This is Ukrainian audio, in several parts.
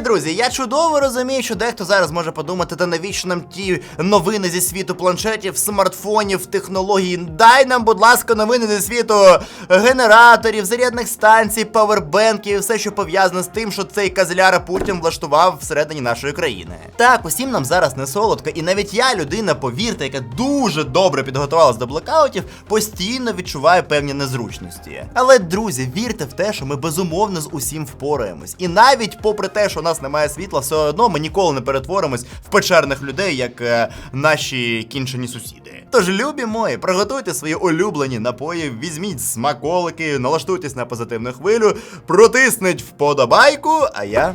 Друзі! Я чудово розумію, що дехто зараз може подумати, та навіщо нам ті новини зі світу планшетів, смартфонів, технологій. Дай нам, будь ласка, новини зі світу генераторів, зарядних станцій, павербенків, все, що пов'язане з тим, що цей казляра Путін влаштував всередині нашої країни. Так, усім нам зараз не солодко, і навіть я, людина, повірте, яка дуже добре підготувалась до блекаутів, постійно відчуваю певні незручності. Але, друзі, вірте в те, що ми безумовно з усім впораємось. І навіть попри те, що нас немає світла, все одно ми ніколи не перетворимось в печерних людей, як е, наші кінчені сусіди. Тож, любі мої, приготуйте свої улюблені напої, візьміть смаколики, налаштуйтесь на позитивну хвилю, протисніть вподобайку, а я.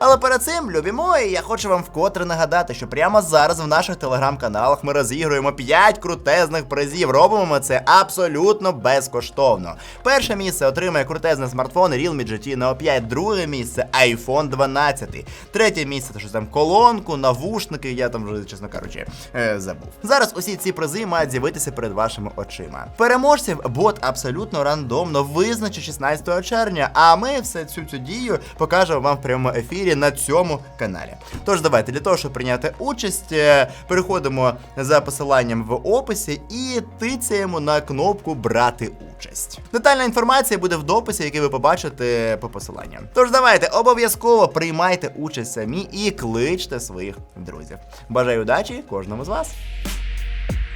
Але перед цим, любі мої, я хочу вам вкотре нагадати, що прямо зараз в наших телеграм-каналах ми розігруємо 5 крутезних призів. Робимо ми це абсолютно безкоштовно. Перше місце отримає крутезний смартфон Realme GT Neo 5, друге місце iPhone 12, третє місце то що там колонку, навушники, я там вже, чесно кажучи, е, забув. Зараз усі ці призи мають з'явитися перед вашими очима. Переможців бот абсолютно рандомно визначить 16 червня, а ми все цю цю дію покажемо вам в прямому ефірі на цьому каналі. Тож давайте для того, щоб прийняти участь, е, переходимо за посиланням в описі і тицяємо на кнопку Брати участь. Детальна інформація буде в дописі, який ви побачите по посиланням. Тож давайте обов'язково приймайте участь самі і кличте своїх друзів. Бажаю удачі кожному з вас!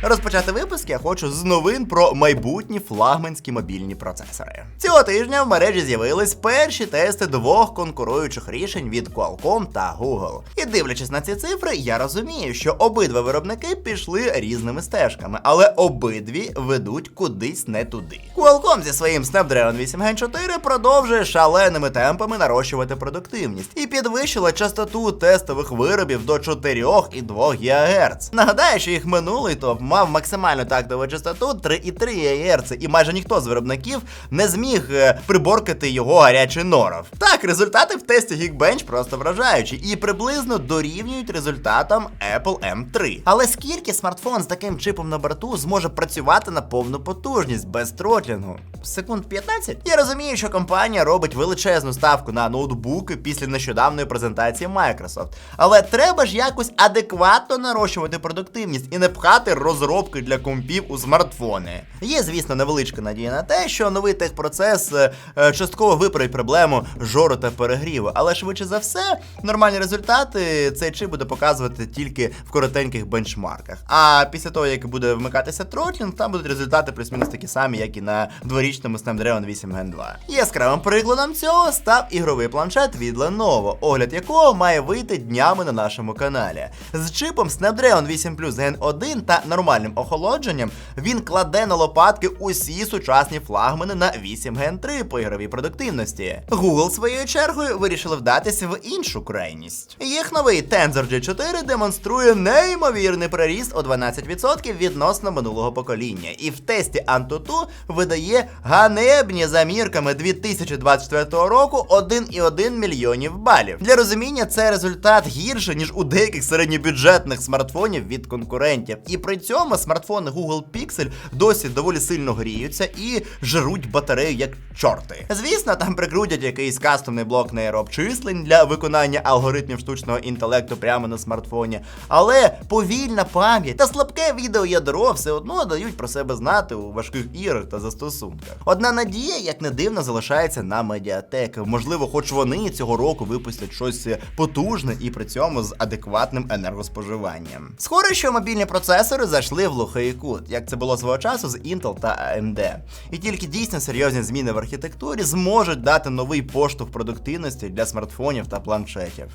Розпочати випуск я хочу з новин про майбутні флагманські мобільні процесори. Цього тижня в мережі з'явились перші тести двох конкуруючих рішень від Qualcomm та Google. І дивлячись на ці цифри, я розумію, що обидва виробники пішли різними стежками, але обидві ведуть кудись не туди. Qualcomm зі своїм Snapdragon 8 Gen 4 продовжує шаленими темпами нарощувати продуктивність і підвищила частоту тестових виробів до 4,2 ГГц. Нагадаю, що їх минулий топ мав максимальну тактову частоту 3,3 ГГц, і майже ніхто з виробників не зміг е, приборкати його гарячий норов. Так, результати в тесті Geekbench просто вражаючі і приблизно дорівнюють результатам Apple M3. Але скільки смартфон з таким чипом на борту зможе працювати на повну потужність без тротлінгу? Секунд 15? Я розумію, що компанія робить величезну ставку на ноутбуки після нещодавної презентації Microsoft. Але треба ж якось адекватно нарощувати продуктивність і не пхати розробки для компів у смартфони. Є, звісно, невеличка надія на те, що новий техпроцес е, е, частково виправить проблему жору та перегріву, але швидше за все, нормальні результати цей чип буде показувати тільки в коротеньких бенчмарках. А після того, як буде вмикатися тротлінг, там будуть результати плюс-мінус такі самі, як і на дворічному Snapdragon 8 Gen 2. Яскравим прикладом цього став ігровий планшет від Lenovo, огляд якого має вийти днями на нашому каналі. З чипом Snapdragon 8 Plus Gen 1 та нормальним охолодженням він кладе на лопатки усі сучасні флагмани на 8 Gen 3 по ігровій продуктивності. Google своєю чергою вирішили вдатися в іншу крайність. Їх новий Tensor G4 демонструє неймовірний приріст у 12% відносно минулого покоління, і в тесті Antutu видає ганебні замірками 2024 року 1,1 мільйонів балів. Для розуміння, це результат гірше, ніж у деяких середньобюджетних смартфонів від конкурентів. І при цьому смартфони Google Pixel досі доволі сильно гріються і жруть батарею як чорти. Звісно, там прикрутять якийсь кастомний блок нейрообчислень для виконання алгоритмів штучного інтелекту прямо на смартфоні. Але повільна пам'ять та слабке відеоядро все одно дають про себе знати у важких іграх та застосунках. Одна надія, як не дивно, залишається на медіатек. Можливо, хоч вони цього року випустять щось потужне і при цьому з адекватним енергоспоживанням. Схоже, що мобільні процесори зайшли в глухий кут, як це було свого часу з Intel та AMD. І тільки дійсно серйозні зміни в архітектурі зможуть дати новий поштовх продуктивності для смартфонів та планшетів.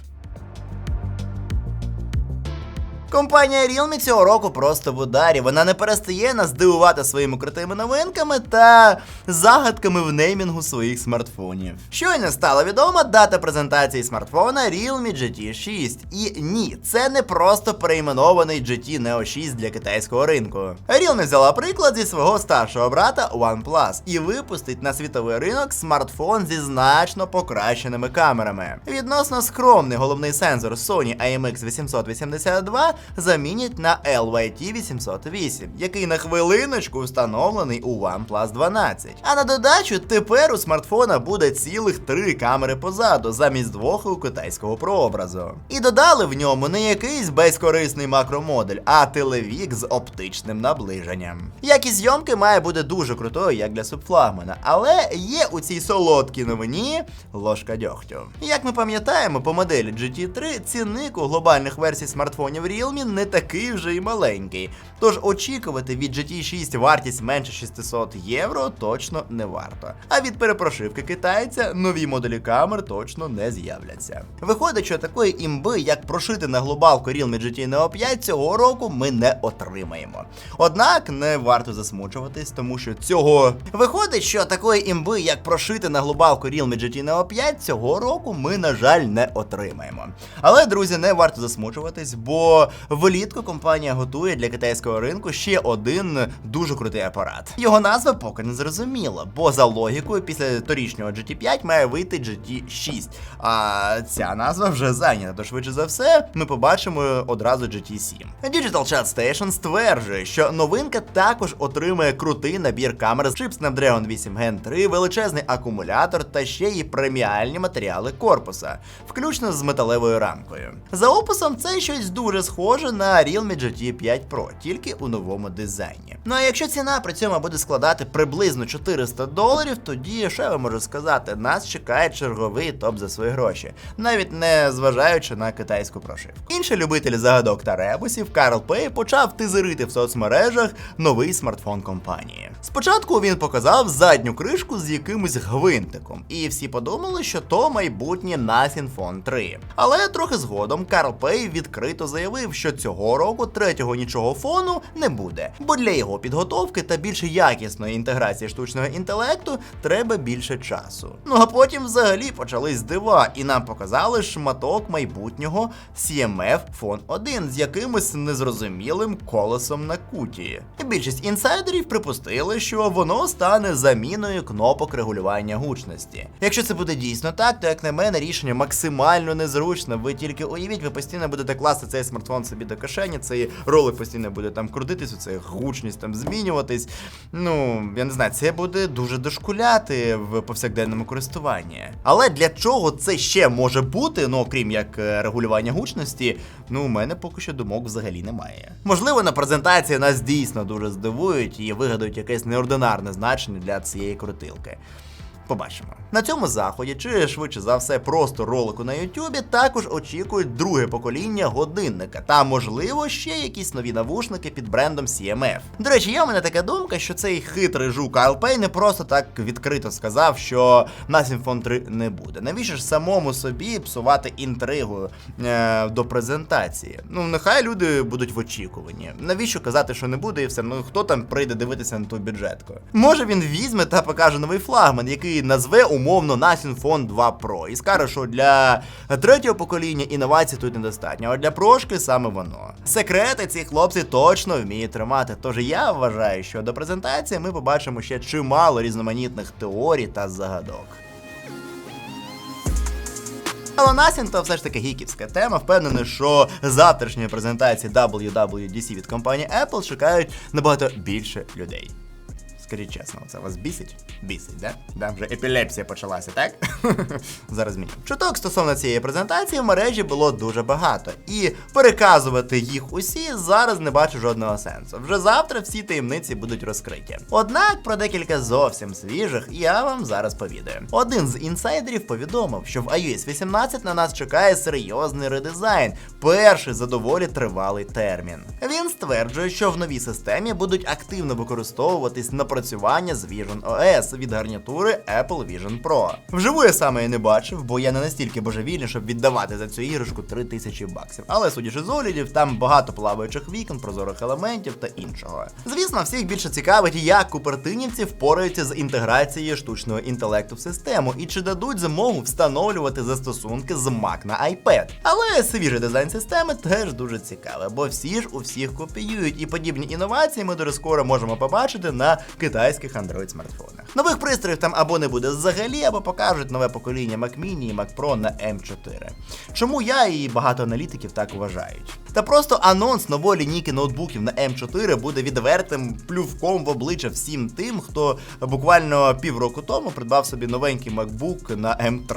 Компанія Realme цього року просто в ударі. Вона не перестає нас дивувати своїми крутими новинками та загадками в неймінгу своїх смартфонів. Щойно стала відома дата презентації смартфона Realme GT 6. І ні, це не просто перейменований GT Neo 6 для китайського ринку. Realme взяла приклад зі свого старшого брата OnePlus і випустить на світовий ринок смартфон зі значно покращеними камерами. Відносно скромний головний сенсор Sony IMX 882 замінять на LYT 808, який на хвилиночку встановлений у OnePlus 12. А на додачу тепер у смартфона буде цілих три камери позаду, замість двох у китайського прообразу. І додали в ньому не якийсь безкорисний макромодель, а телевік з оптичним наближенням. Якість зйомки має бути дуже крутою, як для субфлагмана, але є у цій солодкій новині ложка дьогтю. Як ми пам'ятаємо, по моделі GT3 цінник у глобальних версій смартфонів Realme не такий вже й маленький. Тож очікувати від GT6 вартість менше 600 євро точно не варто. А від перепрошивки китайця нові моделі камер точно не з'являться. Виходить, що такої імби, як прошити на глобалку Realme GT Neo 5 цього року ми не отримаємо. Однак не варто засмучуватись, тому що цього виходить, що такої імби, як прошити на глобалку Realme GT Neo 5 цього року ми, на жаль, не отримаємо. Але, друзі, не варто засмучуватись, бо влітку компанія готує для китайського ринку ще один дуже крутий апарат. Його назва поки не зрозуміла, бо за логікою після торічнього GT5 має вийти GT6. А ця назва вже зайнята, то швидше за все ми побачимо одразу GT7. Digital Chat Station стверджує, що новинка також отримує крутий набір камер з чип Snapdragon 8 Gen 3, величезний акумулятор та ще й преміальні матеріали корпуса, включно з металевою рамкою. За описом це щось дуже схоже на Realme GT 5 Pro, тільки у новому дизайні. Ну а якщо ціна при цьому буде складати приблизно 400 доларів, тоді що я можу сказати, нас чекає черговий топ за свої гроші, навіть не зважаючи на китайську прошивку. Інший любитель загадок та ребусів Карл Пей почав тизерити в соцмережах новий смартфон компанії. Спочатку він показав задню кришку з якимось гвинтиком, і всі подумали, що то майбутнє Nothing Phone 3. Але трохи згодом Карл Пей відкрито заявив, що цього року третього нічого фону не буде, бо для його підготовки та більш якісної інтеграції штучного інтелекту треба більше часу. Ну а потім взагалі почались дива, і нам показали шматок майбутнього CMF Phone 1 з якимось незрозумілим колесом на куті. Більшість інсайдерів припустили, що воно стане заміною кнопок регулювання гучності. Якщо це буде дійсно так, то як на мене рішення максимально незручно. Ви тільки уявіть, ви постійно будете класти цей смартфон собі до кишені, цей ролик постійно буде там крутитись, оце гучність там змінюватись. Ну, я не знаю, це буде дуже дошкуляти в повсякденному користуванні. Але для чого це ще може бути, ну окрім як е, регулювання гучності, ну у мене поки що думок взагалі немає. Можливо, на презентації нас дійсно дуже здивують і вигадають якесь неординарне значення для цієї крутилки. Побачимо. На цьому заході, чи швидше за все, просто ролику на Ютубі, також очікують друге покоління годинника та, можливо, ще якісь нові навушники під брендом CMF. До речі, є у мене така думка, що цей хитрий жук Алпей не просто так відкрито сказав, що Nothing Phone 3 не буде. Навіщо ж самому собі псувати інтригу е, до презентації? Ну, нехай люди будуть в очікуванні. Навіщо казати, що не буде, і все? Ну хто там прийде дивитися на ту бюджетку? Може він візьме та покаже новий флагман, який назве умовно Nothing Phone 2 Pro і скаже, що для третього покоління інновацій тут недостатньо, а для прошки саме воно. Секрети ці хлопці точно вміють тримати. Тож я вважаю, що до презентації ми побачимо ще чимало різноманітних теорій та загадок. Але Nothing то все ж таки гіківська тема. Впевнений, що завтрашньої презентації WWDC від компанії Apple чекають набагато більше людей. Скажіть чесно, це вас бісить? Бісить, да? Да, вже епілепсія почалася, так? Зараз зміню. Чуток стосовно цієї презентації в мережі було дуже багато, і переказувати їх усі зараз не бачу жодного сенсу. Вже завтра всі таємниці будуть розкриті. Однак про декілька зовсім свіжих я вам зараз повідаю. Один з інсайдерів повідомив, що в iOS 18 на нас чекає серйозний редизайн, перший за доволі тривалий термін. Він стверджує, що в новій системі будуть активно використовуватись напрацювання з Vision OS від гарнітури Apple Vision Pro. Вживу я саме і не бачив, бо я не настільки божевільний, щоб віддавати за цю іграшку 3000 баксів. Але судячи з оглядів, там багато плаваючих вікон, прозорих елементів та іншого. Звісно, всіх більше цікавить, як купертинівці впораються з інтеграцією штучного інтелекту в систему і чи дадуть змогу встановлювати застосунки з Mac на iPad. Але свіжий дизайн системи теж дуже цікавий, бо всі ж у всіх копіюють, і подібні інновації ми дуже скоро можемо побачити на китайських Android смартфонах. Нових пристроїв там або не буде взагалі, або покажуть нове покоління Mac Mini і Mac Pro на M4. Чому я і багато аналітиків так вважають? Та просто анонс нової лінійки ноутбуків на M4 буде відвертим плювком в обличчя всім тим, хто буквально півроку тому придбав собі новенький MacBook на M3.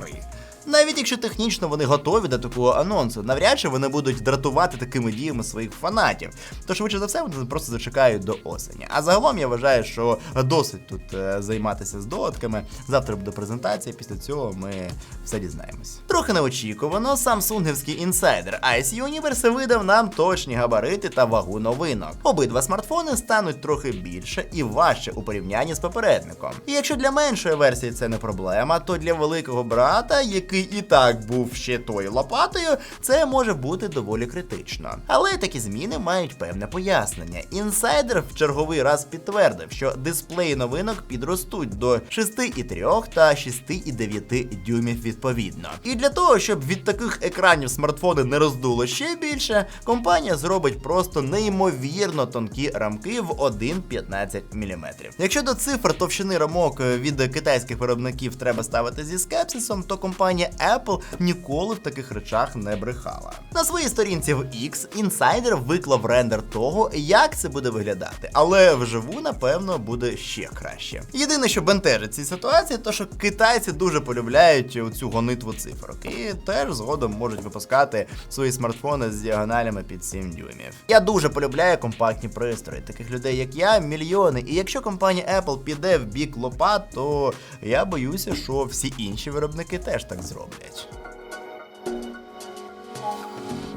Навіть якщо технічно вони готові до такого анонсу, навряд чи вони будуть дратувати такими діями своїх фанатів. Тож, швидше за все, вони просто зачекають до осені. А загалом я вважаю, що досить тут е, займатися з доводками. Завтра буде презентація, після цього ми все дізнаємось. Трохи неочікувано, самсунгівський інсайдер IC Universe видав нам точні габарити та вагу новинок. Обидва смартфони стануть трохи більше і важче у порівнянні з попередником. І якщо для меншої версії це не проблема, то для великого брата, який і так був ще тою лопатою, це може бути доволі критично. Але такі зміни мають певне пояснення. Інсайдер в черговий раз підтвердив, що дисплеї новинок підростуть до 6,3 та 6,9 дюймів відповідно. І для того, щоб від таких екранів смартфони не роздуло ще більше, компанія зробить просто неймовірно тонкі рамки в 1,15 мм. Якщо до цифр товщини рамок від китайських виробників треба ставити зі скепсисом, то компанія Apple ніколи в таких речах не брехала. На своїй сторінці в X інсайдер виклав рендер того, як це буде виглядати, але вживу, напевно, буде ще краще. Єдине, що бентежить цій ситуації, то що китайці дуже полюбляють цю гонитву цифрок і теж згодом можуть випускати свої смартфони з діагоналями під 7 дюймів. Я дуже полюбляю компактні пристрої. Таких людей, як я, мільйони. І якщо компанія Apple піде в бік лопат, то я боюся, що всі інші виробники теж так зроблять. zrobić.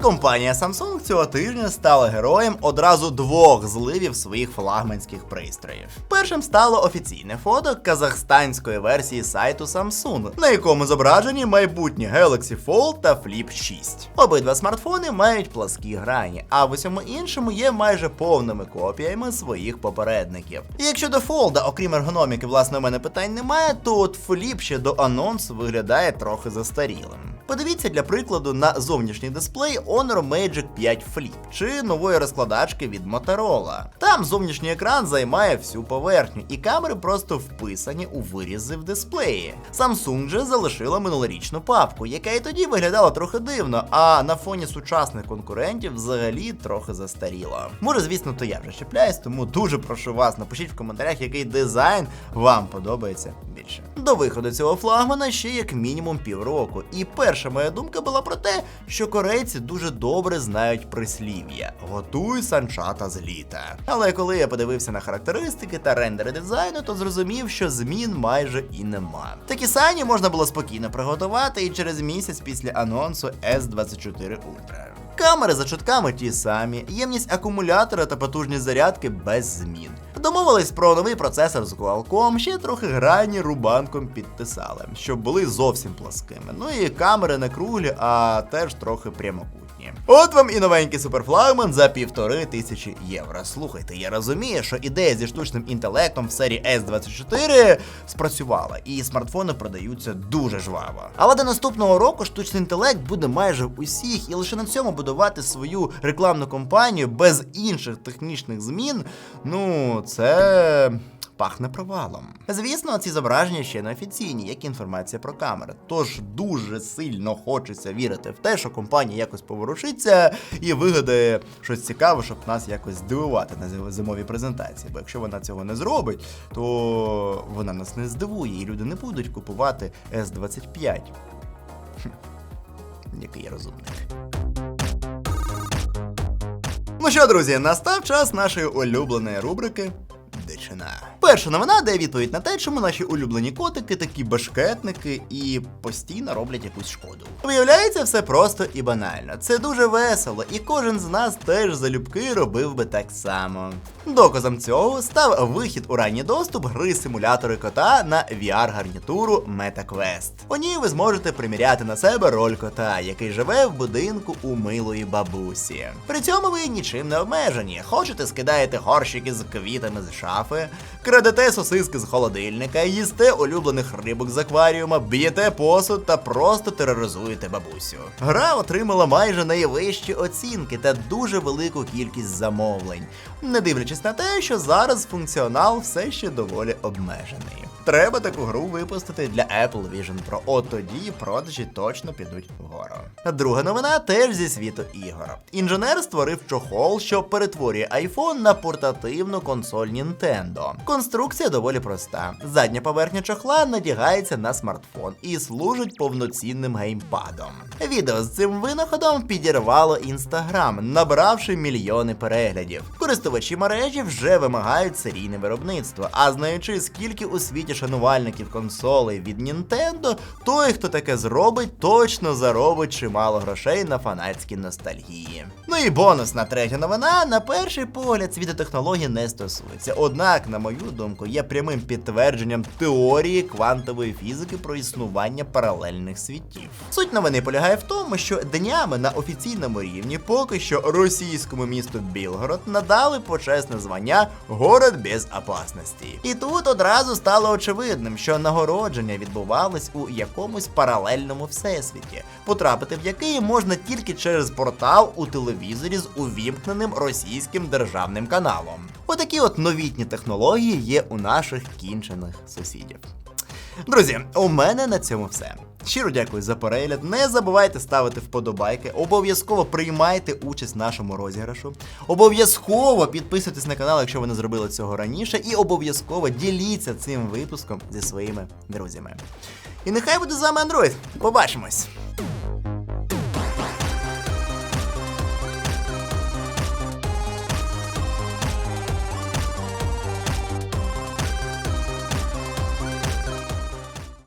Компанія Samsung цього тижня стала героєм одразу двох зливів своїх флагманських пристроїв. Першим стало офіційне фото казахстанської версії сайту Samsung, на якому зображені майбутні Galaxy Fold та Flip 6. Обидва смартфони мають пласкі грані, а в усьому іншому є майже повними копіями своїх попередників. Якщо до Fold, окрім ергономіки, власне, у мене питань немає, то от Flip ще до анонсу виглядає трохи застарілим. Подивіться для прикладу на зовнішній дисплей Honor Magic 5 Flip чи нової розкладачки від Motorola. Там зовнішній екран займає всю поверхню, і камери просто вписані у вирізи в дисплеї. Samsung же залишила минулорічну папку, яка і тоді виглядала трохи дивно, а на фоні сучасних конкурентів взагалі трохи застаріла. Може, звісно, то я вже чіпляюсь, тому дуже прошу вас, напишіть в коментарях, який дизайн вам подобається більше. До виходу цього флагмана ще як мінімум півроку. І перша моя думка була про те, що корейці дуже добре знають прислів'я готуй санчата з літа. Але коли я подивився на характеристики та рендери дизайну, то зрозумів, що змін майже і нема. Такі сані можна було спокійно приготувати і через місяць після анонсу S24 Ultra. Камери за чутками ті самі, ємність акумулятора та потужність зарядки без змін. Домовились про новий процесор з Qualcomm, ще трохи грані рубанком підтисали, щоб були зовсім пласкими. Ну і камери не круглі, а теж трохи прямокутні. От вам і новенький суперфлагман за півтори тисячі євро. Слухайте, я розумію, що ідея зі штучним інтелектом в серії S24 спрацювала, і смартфони продаються дуже жваво. Але до наступного року штучний інтелект буде майже в усіх, і лише на цьому будувати свою рекламну кампанію без інших технічних змін. Ну, це. Пахне провалом. Звісно, ці зображення ще не офіційні, як інформація про камери. Тож дуже сильно хочеться вірити в те, що компанія якось поворушиться і вигадає щось цікаве, щоб нас якось здивувати на зимовій презентації. Бо якщо вона цього не зробить, то вона нас не здивує, і люди не будуть купувати S25. Хм, Який я розумний. Ну що, друзі, настав час нашої улюбленої рубрики Дичина. Перша новина дає відповідь на те, чому наші улюблені котики такі башкетники і постійно роблять якусь шкоду. Виявляється, все просто і банально. Це дуже весело, і кожен з нас теж залюбки робив би так само. Доказом цього став вихід у ранній доступ гри симулятори кота на VR-гарнітуру MetaQuest. У ній ви зможете приміряти на себе роль кота, який живе в будинку у милої бабусі. При цьому ви нічим не обмежені. Хочете скидаєте горщики з квітами з шафи, крадете сосиски з холодильника, їсте улюблених рибок з акваріума, б'єте посуд та просто тероризуєте бабусю. Гра отримала майже найвищі оцінки та дуже велику кількість замовлень, не дивлячись на те, що зараз функціонал все ще доволі обмежений. Треба таку гру випустити для Apple Vision Pro. От тоді продажі точно підуть вгору. Друга новина теж зі світу ігор. Інженер створив чохол, що перетворює iPhone на портативну консоль Nintendo. Конструкція доволі проста. Задня поверхня чохла надягається на смартфон і служить повноцінним геймпадом. Відео з цим винаходом підірвало Instagram, набравши мільйони переглядів. Користувачі мережі вже вимагають серійне виробництво, а знаючи, скільки у світі шанувальників консолей від Nintendo, той, хто таке зробить, точно заробить чимало грошей на фанатській ностальгії. Ну і бонусна третя новина на перший погляд світотехнології не стосується. Однак, на мою думку, є прямим підтвердженням теорії квантової фізики про існування паралельних світів. Суть новини полягає в тому, що днями на офіційному рівні поки що російському місту Білгород надали почесне звання Город без опасності. І тут одразу стало очевидним, що нагородження відбувалось у якомусь паралельному всесвіті, потрапити в який можна тільки через портал у телевізорі з увімкненим російським державним каналом. Отакі от новітні технології є у наших кінчених сусідів. Друзі, у мене на цьому все. Щиро дякую за перегляд. Не забувайте ставити вподобайки. Обов'язково приймайте участь в нашому розіграшу. Обов'язково підписуйтесь на канал, якщо ви не зробили цього раніше. І обов'язково діліться цим випуском зі своїми друзями. І нехай буде з вами Android. Побачимось!